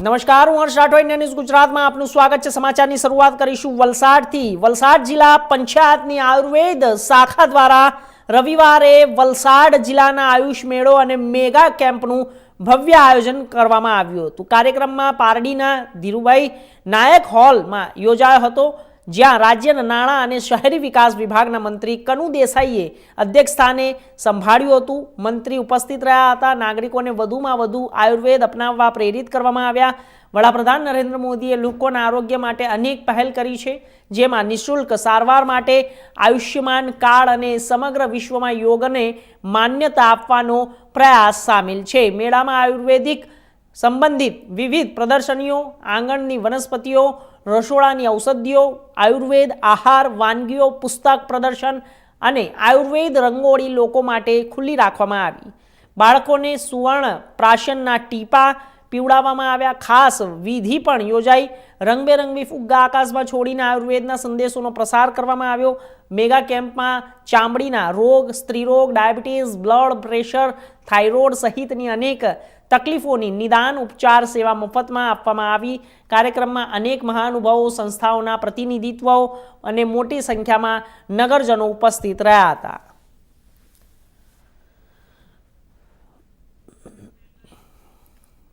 નમસ્કાર, હું હર્ષ રાઠોડ. ન્યૂઝ ગુજરાતમાં આપનું સ્વાગત છે. સમાચારની શરૂઆત કરીશું વલસાડથી. વલસાડ જિલ્લા પંચાયતની આયુર્વેદ શાખા દ્વારા રવિવારે વલસાડ જિલ્લાના આયુષ મેળો અને મેગા કેમ્પનું ભવ્ય આયોજન કરવામાં આવ્યું હતું. કાર્યક્રમમાં પારડીના ધીરુભાઈ નાયક હોલમાં યોજાયો હતો. જ્યાં રાજ્યના નાણાં અને શહેરી વિકાસ વિભાગના મંત્રી કનુ દેસાઈએ અધ્યક્ષ સ્થાને સંભાળ્યું હતું. મંત્રી ઉપસ્થિત રહ્યા હતા. નાગરિકોને વધુમાં વધુ આયુર્વેદ અપનાવવા પ્રેરિત કરવામાં આવ્યા. વડાપ્રધાન નરેન્દ્ર મોદીએ લોકોના આરોગ્ય માટે અનેક પહેલ કરી છે, જેમાં નિઃશુલ્ક સારવાર માટે આયુષ્યમાન કાર્ડ અને સમગ્ર વિશ્વમાં યોગને માન્યતા આપવાનો પ્રયાસ સામેલ છે. મેળામાં આયુર્વેદિક સંબંધિત વિવિધ પ્રદર્શનીઓ, આંગણની વનસ્પતિઓ, રસોડાની ઔષધિઓ, આયુર્વેદ, આહાર, વાનગીઓ, પુસ્તક પ્રદર્શન અને આયુર્વેદ રંગોળી લોકો માટે ખુલ્લી રાખવામાં આવી. બાળકોને સુવર્ણ, પ્રાશનના ટીપા પીવડાવવામાં આવ્યા. ખાસ વિધિ પણ યોજાઈ. રંગબેરંગી ફુગ્ગા આકાશમાં છોડીને આયુર્વેદના સંદેશોનો પ્રસાર કરવામાં આવ્યો. મેગા કેમ્પમાં ચામડીના રોગ, સ્ત્રીરોગ, ડાયાબિટીસ, બ્લડ પ્રેશર, થાઇરોઇડ સહિતની અનેક તકલીફોની નિદાન ઉપચાર સેવા મફતમાં આપવામાં આવી. કાર્યક્રમમાં અનેક મહાનુભાવો, સંસ્થાઓના પ્રતિનિધિત્વો અને મોટી સંખ્યામાં નગરજનો ઉપસ્થિત રહ્યા હતા.